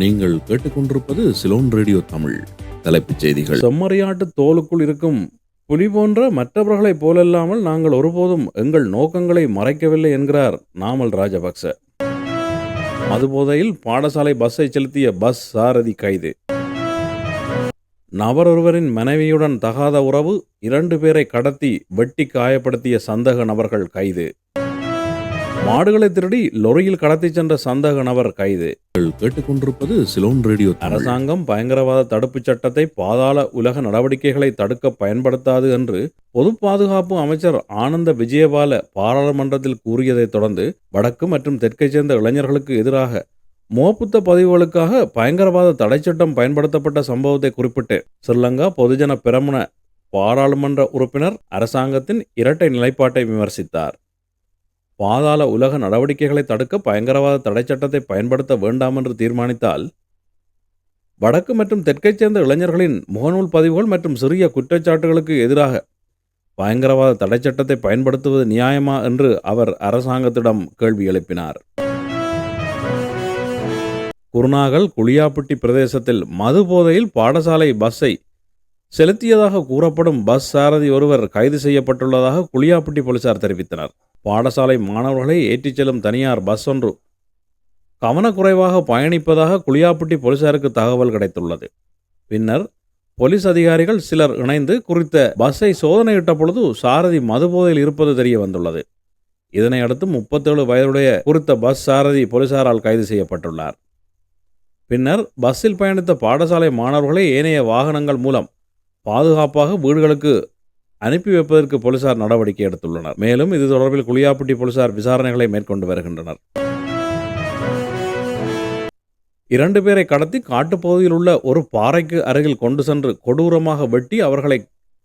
நீங்கள் கேட்டுக்கொண்டிருப்பது சிலோன் ரேடியோ தமிழ் தலைப்புச் செய்திகள். செம்மறியாட்டு தோலுக்குள் இருக்கும் புலி போன்ற மற்றவர்களைப் போலல்லாமல் நாங்கள் ஒருபோதும் எங்கள் நோக்கங்களை மறைக்கவில்லை என்கிறார் நாமல் ராஜபக்ச. மதுபோதையில் பாடசாலை பஸ்ஸை செலுத்திய பஸ் சாரதி கைது. நபரொருவரின் மனைவியுடன் தகாத உறவு இரண்டு பேரை கடத்தி வெட்டி காயப்படுத்திய சந்தக நபர்கள் கைது. மாடுகளை திருடி லொரியில் கடத்திச் சென்ற சந்தக நபர் கைது. கேட்டுக்கொண்டிருப்பது சிலோன் ரேடியோ அரசாங்கம் பயங்கரவாத தடுப்புச் சட்டத்தை பாதாள உலக நடவடிக்கைகளை தடுக்க பயன்படுத்தாது என்று பொது பாதுகாப்பு அமைச்சர் ஆனந்த விஜயபால பாராளுமன்றத்தில் கூறியதைத் தொடர்ந்து வடக்கு மற்றும் தெற்கைச் சேர்ந்த இளைஞர்களுக்கு எதிராக மோப்புத்த பதிவுகளுக்காக பயங்கரவாத தடைச்சட்டம் பயன்படுத்தப்பட்ட சம்பவத்தை குறிப்பிட்டு ஸ்ரீலங்கா பொதுஜன பிரமுன பாராளுமன்ற உறுப்பினர் அரசாங்கத்தின் இரட்டை நிலைப்பாட்டை விமர்சித்தார். பாதாள உலக நடவடிக்கைகளை தடுக்க பயங்கரவாத தடைச்சட்டத்தை பயன்படுத்த வேண்டாம் என்று தீர்மானித்தால் வடக்கு மற்றும் தெற்கைச் சேர்ந்த இளைஞர்களின் முகநூல் பதிவுகள் மற்றும் சிறிய குற்றச்சாட்டுகளுக்கு எதிராக பயங்கரவாத தடைச்சட்டத்தை பயன்படுத்துவது நியாயமா என்று அவர் அரசாங்கத்திடம் கேள்வி எழுப்பினார். குருநாகல் குளியாப்பட்டி பிரதேசத்தில் மது போதையில் பாடசாலை பஸ்ஸை செலுத்தியதாக கூறப்படும் பஸ் சாரதி ஒருவர் கைது செய்யப்பட்டுள்ளதாக குளியாப்பட்டி போலீசார் தெரிவித்தனர். பாடசாலை மாணவர்களை ஏற்றிச் செல்லும் தனியார் பஸ் ஒன்று கவனக்குறைவாக பயணிப்பதாக குளியாப்பட்டி போலீசாருக்கு தகவல் கிடைத்துள்ளது. பின்னர் போலீஸ் அதிகாரிகள் சிலர் இணைந்து குறித்த பஸ்ஸை சோதனையிட்ட பொழுது சாரதி மதுபோதையில் இருப்பது தெரிய வந்துள்ளது. இதனை அடுத்து முப்பத்தேழு வயதுடைய குறித்த பஸ் சாரதி போலீசாரால் கைது செய்யப்பட்டுள்ளார். பின்னர் பஸ்ஸில் பயணித்த பாடசாலை மாணவர்களை ஏனைய வாகனங்கள் மூலம் பாதுகாப்பாக வீடுகளுக்கு அனுப்பி வைப்பதற்கு போலீசார் நடவடிக்கை எடுத்துள்ளனர். மேலும் இது தொடர்பில் குளியாப்பட்டி போலீசார் விசாரணைகளை மேற்கொண்டு வருகின்றனர் இரண்டு பேரை கடத்தி காட்டுப்பகுதியில் உள்ள ஒரு பாறைக்கு அருகில் கொண்டு சென்று கொடூரமாக வெட்டி அவர்களை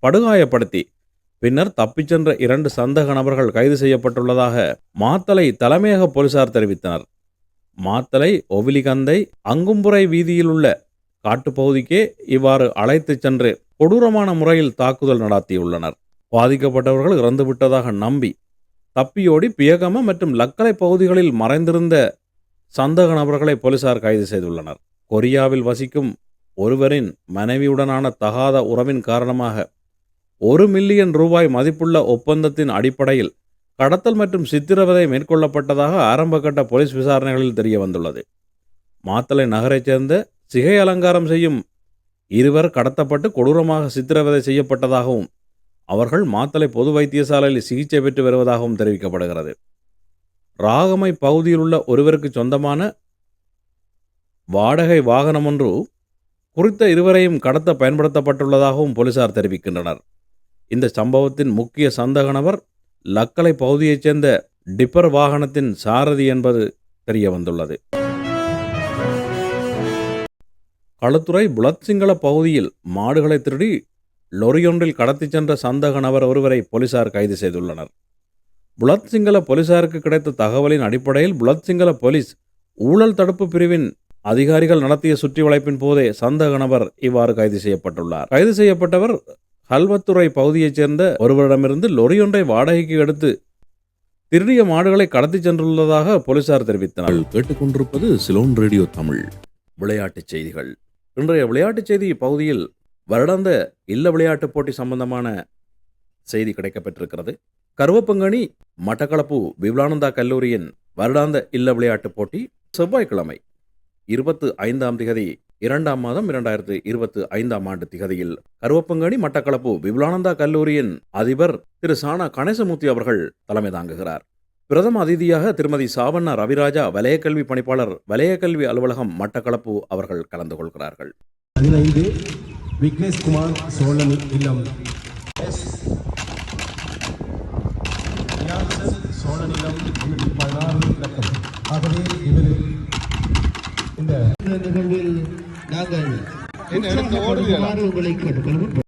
படுகாயப்படுத்தி பின்னர் தப்பிச் சென்ற இரண்டு சந்தக நபர்கள் கைது செய்யப்பட்டுள்ளதாக மாத்தலை தலைமையக போலீசார் தெரிவித்தனர். மாத்தலை ஒவிலிகந்தை அங்கும்புரை வீதியில் உள்ள காட்டுப்பகுதிக்கே இவ்வாறு அழைத்துச் சென்று கொடூரமான முறையில் தாக்குதல் நடத்தியுள்ளனர். பாதிக்கப்பட்டவர்கள் இறந்துவிட்டதாக நம்பி தப்பியோடி பியகம மற்றும் லக்கலை பகுதிகளில் மறைந்திருந்த சந்தக நபர்களை போலீசார் கைது செய்துள்ளனர். கொரியாவில் வசிக்கும் ஒருவரின் மனைவியுடனான தகாத உறவின் காரணமாக ஒரு மில்லியன் ரூபாய் மதிப்புள்ள ஒப்பந்தத்தின் அடிப்படையில் கடத்தல் மற்றும் சித்திரவதை மேற்கொள்ளப்பட்டதாக ஆரம்பகட்ட போலீஸ் விசாரணைகளில் தெரிய வந்துள்ளது மாத்தளை நகரைச் சேர்ந்த சிகை அலங்காரம் செய்யும் இருவர் கடத்தப்பட்டு கொடூரமாக சித்திரவதை செய்யப்பட்டதாகவும் அவர்கள் மாத்தளை பொது வைத்தியசாலையில் சிகிச்சை பெற்று வருவதாகவும் தெரிவிக்கப்படுகிறது. ராகமை பகுதியில் உள்ள ஒருவருக்கு சொந்தமான வாடகை வாகனம் ஒன்று குறித்த இருவரையும் கடத்த பயன்படுத்தப்பட்டுள்ளதாகவும் போலீசார் தெரிவிக்கின்றனர். இந்த சம்பவத்தின் முக்கிய சந்தக லக்கலை பகுதியைச் சேர்ந்த டிப்பர் வாகனத்தின் சாரதி என்பது தெரிய வந்துள்ளது களுத்துறை புலத்சிங்கள பகுதியில் மாடுகளை திருடி லொரியொன்றில் கடத்திச் சென்ற சந்தக நபர் ஒருவரை போலீசார் கைது செய்துள்ளனர். புலத்சிங்கள போலீசாருக்கு கிடைத்த தகவலின் அடிப்படையில் புலத்சிங்கள போலீஸ் ஊழல் தடுப்பு பிரிவின் அதிகாரிகள் நடத்திய சுற்றி வளைப்பின் போதே சந்தக நபர் இவ்வாறு கைது செய்யப்பட்டுள்ளார். கைது செய்யப்பட்டவர் ஹல்வத்துறை பகுதியைச் சேர்ந்த ஒருவரிடமிருந்து லொரியொன்றை வாடகைக்கு எடுத்து திருடிய மாடுகளை கடத்திச் சென்றுள்ளதாக போலீசார் தெரிவித்தனர். கேட்டுக்கொண்டிருப்பது சிலோன் ரேடியோ தமிழ். விளையாட்டுச் செய்திகள். இன்றைய விளையாட்டுச் செய்தி பகுதியில் வருடாந்த இல்ல விளையாட்டுப் போட்டி சம்பந்தமான செய்தி கிடைக்கப்பெற்றிருக்கிறது. கருவப்பங்கனி மட்டக்களப்பு விபுலானந்தா கல்லூரியின் வருடாந்த இல்ல விளையாட்டுப் போட்டி செவ்வாய்க்கிழமை இருபத்து ஐந்தாம் திகதி இரண்டாம் மாதம் இரண்டாயிரத்து இருபத்து ஐந்தாம் ஆண்டு திகதியில் கருவப்பங்கனி மட்டக்களப்பு விபுலானந்தா கல்லூரியின் அதிபர் திரு சானா கணேசமூர்த்தி அவர்கள் தலைமை தாங்குகிறார். பிரதம அதிதியாக திருமதி சாவண்ணா ரவிராஜா வலயக்கல்வி பணிப்பாளர் வலயக்கல்வி அலுவலகம் மட்டக்களப்பு அவர்கள் கலந்து கொள்கிறார்கள். பதினைந்து விக்னேஷ் குமார் சோழன் இல்லம். எஸ். ரியாசன் சோழன் இல்லம் முன்னூற்றி பதினாறு இலக்கம் ஆகவே இவர் இந்த இந்த நிகழ்வில் நாங்கள் உங்களை கேட்டுக்கொள்கின்றோம்.